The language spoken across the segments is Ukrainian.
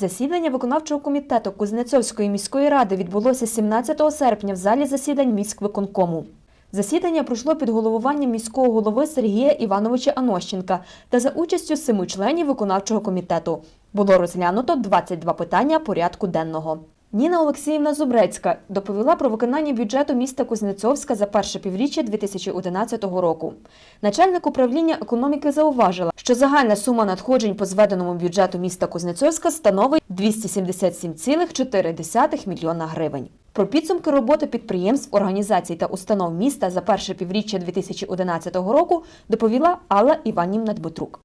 Засідання виконавчого комітету Кузнецовської міської ради відбулося 17 серпня в залі засідань міськвиконкому. Засідання пройшло під головуванням міського голови Сергія Івановича Анощенка та за участю семи членів виконавчого комітету. Було розглянуто 22 питання порядку денного. Ніна Олексіївна Зубрецька доповіла про виконання бюджету міста Кузнецовська за перше півріччя 2011 року. Начальник управління економіки зауважила, що загальна сума надходжень по зведеному бюджету міста Кузнецовська становить 277,4 мільйона гривень. Про підсумки роботи підприємств, організацій та установ міста за перше півріччя 2011 року доповіла Алла Іванівна Дмитрук.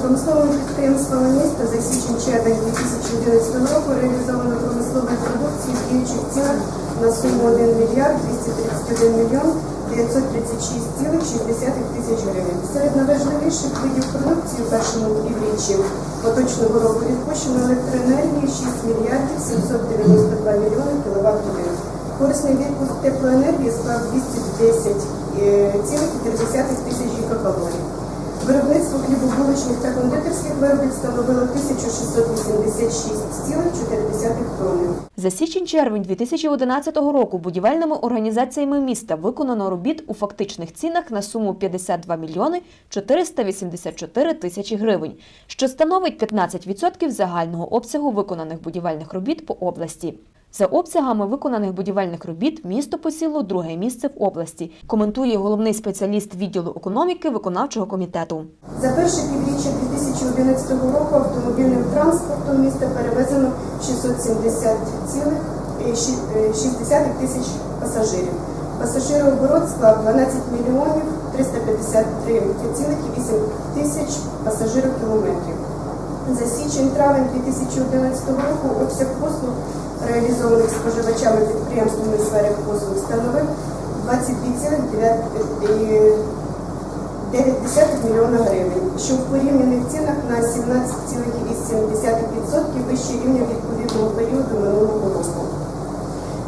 Промисловими підприємствами міста за січень-червень 2011 року реалізовано промислової продукції в діючих цінах на суму 1 мільярд 231 мільйон 936,6 тисяч гривень. Серед найважливіших видів продукції у першому півріччі поточного року відпущено електроенергії 6 мільярдів 792 мільйони кВт годин. Корисний відпуск теплоенергії склав 210,3 тисяч гігакалорій. Виробництво хлібобулочних та кондитерських виробів становило 1686,4 тонни. За січень-червень 2011 року будівельними організаціями міста виконано робіт у фактичних цінах на суму 52 мільйони 484 тисячі гривень, що становить 15% загального обсягу виконаних будівельних робіт по області. За обсягами виконаних будівельних робіт місто посіло друге місце в області, коментує головний спеціаліст відділу економіки виконавчого комітету. За перше півріччя 2011 року автомобільним транспортом міста перевезено 670,6 тисяч пасажирів. Пасажирооборот склав 12 мільйонів 353,8 тисяч пасажирокілометрів. За січень-травень 2011 року обсяг послуг, реалізованих споживачами підприємствами у сфері послуг, становив 22,9 9 мільйона гривень, що в порівняних цінах на 17,8% вище рівня відповідного періоду минулого року.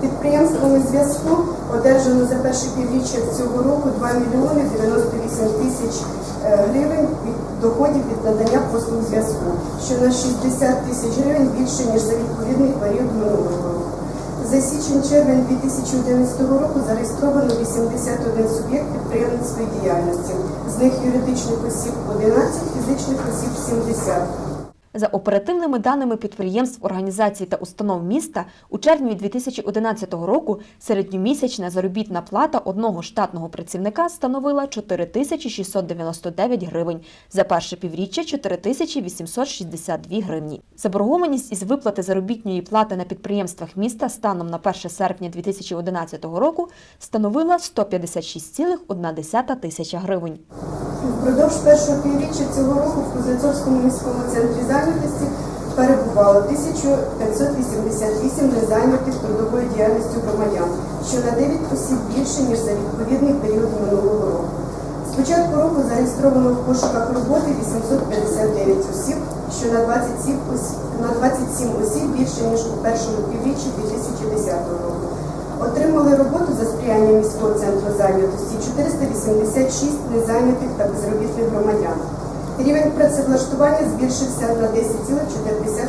Підприємствами зв'язку одержано за перше півріччя цього року 2 мільйони 98 тисяч гривень від доходів від надання послуг зв'язку, що на 60 тисяч гривень більше, ніж за відповідний період минулого року. За січень-червень 2011 року зареєстровано 81 суб'єкт підприємницької діяльності, з них юридичних осіб 11, фізичних осіб 70. За оперативними даними підприємств, організацій та установ міста, у червні 2011 року середньомісячна заробітна плата одного штатного працівника становила 4699 гривень, за перше півріччя 4862 гривні. Заборгованість із виплати заробітної плати на підприємствах міста станом на 1 серпня 2011 року становила 156,1 тисяча гривень. Впродовж першого півріччя цього року в Кузнецовському міському центрі зайнятості перебувало 1588 незайнятих трудовою діяльністю громадян, що на 9 осіб більше, ніж за відповідний період минулого року. З початку року зареєстровано в пошуках роботи 859 осіб, що на 27 осіб, на 27 осіб більше, ніж у першому півріччі 2010 року. Отримали роботу за сприяння міського центру зайнятості 486 незайнятих та безробітних громадян. Рівень працевлаштування збільшився на 10,4%.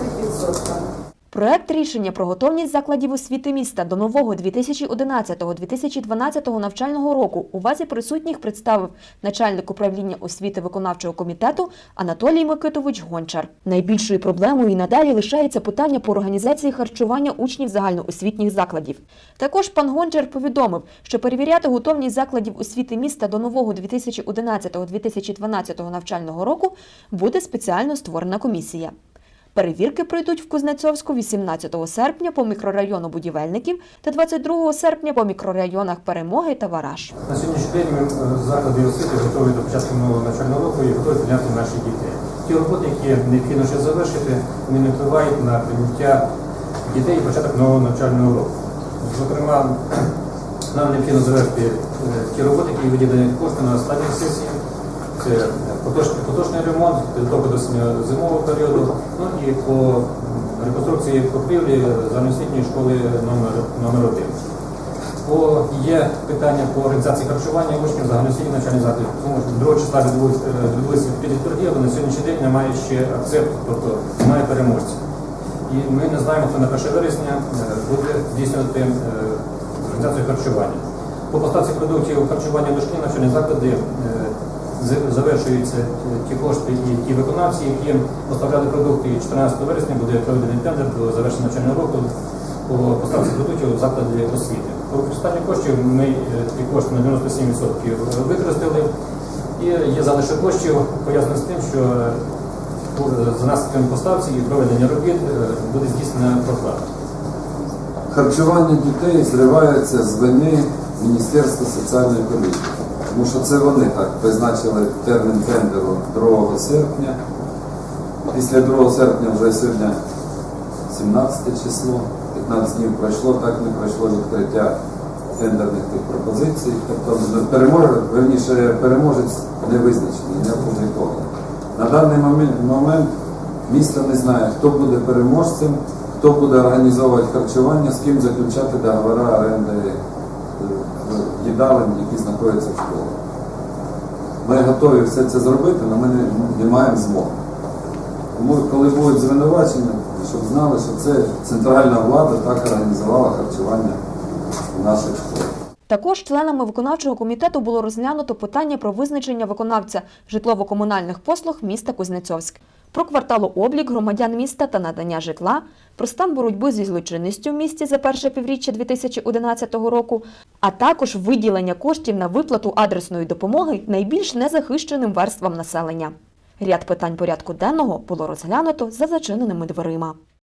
Проект рішення про готовність закладів освіти міста до нового 2011-2012 навчального року у вазі присутніх представив начальник управління освіти виконавчого комітету Анатолій Микитович Гончар. Найбільшою проблемою і надалі лишається питання по організації харчування учнів загальноосвітніх закладів. Також пан Гончар повідомив, що перевіряти готовність закладів освіти міста до нового 2011-2012 навчального року буде спеціально створена комісія. Перевірки пройдуть в Кузнецовську 18 серпня по мікрорайону будівельників та 22 серпня по мікрорайонах Перемоги та Вараж. На сьогоднішній день ми е, заклади освіти готові до початку нового навчального року і готові прийняти наших дітей. Ті роботи, які необхідно ще завершити, вони не впливають на прийняття дітей і початок нового навчального року. Зокрема, нам необхідно завершити е, ті роботи, які виділені кошти на останній сесії. Це поточний, поточний ремонт, підготовка до зимового періоду, ну і по реконструкції покрівлі загальноосвітньої школи номер, номер 1. По є питання по організації харчування учнів загальноосвітніх навчальних закладів. Тому що 2 числа відбулися відбулися відповідні торги, але на сьогоднішній день немає ще акцепту, тобто немає переможців. І ми не знаємо, хто на 1 вересня е, буде здійснювати е, організацію харчування. По поставці продуктів харчування в дошкільні навчальні заклади е, з- завершуються е, ті кошти і ті виконавці, які поставляли продукти. І 14 вересня буде проведений тендер до завершення навчального року по поставці продуктів у закладі освіти. По використанню коштів ми е, ті кошти на 97% використали. І є залишок коштів пов'язаний з тим, що е, за наслідками поставці і проведення робіт буде здійснена проплата. Харчування дітей зривається з вини Міністерства соціальної політики. Тому що це вони так призначили термін тендеру 2 серпня. Після 2 серпня вже сьогодні 17 число, 15 днів пройшло, так не пройшло відкриття тендерних тих пропозицій. Тобто переможе, верніше, переможець не визначений, не опублікований. На даний момент, місто не знає, хто буде переможцем, хто буде організовувати харчування, з ким заключати договори оренди їдалень, які знаходяться в школах. Ми готові все це зробити, але ми не, не маємо змоги. Тому, коли будуть звинувачення, щоб знали, що це центральна влада так організувала харчування в наших школах. Також членами виконавчого комітету було розглянуто питання про визначення виконавця житлово-комунальних послуг міста Кузнецьовськ, про кварталооблік громадян міста та надання житла, про стан боротьби зі злочинністю в місті за перше півріччя 2011 року, а також виділення коштів на виплату адресної допомоги найбільш незахищеним верствам населення. Ряд питань порядку денного було розглянуто за зачиненими дверима.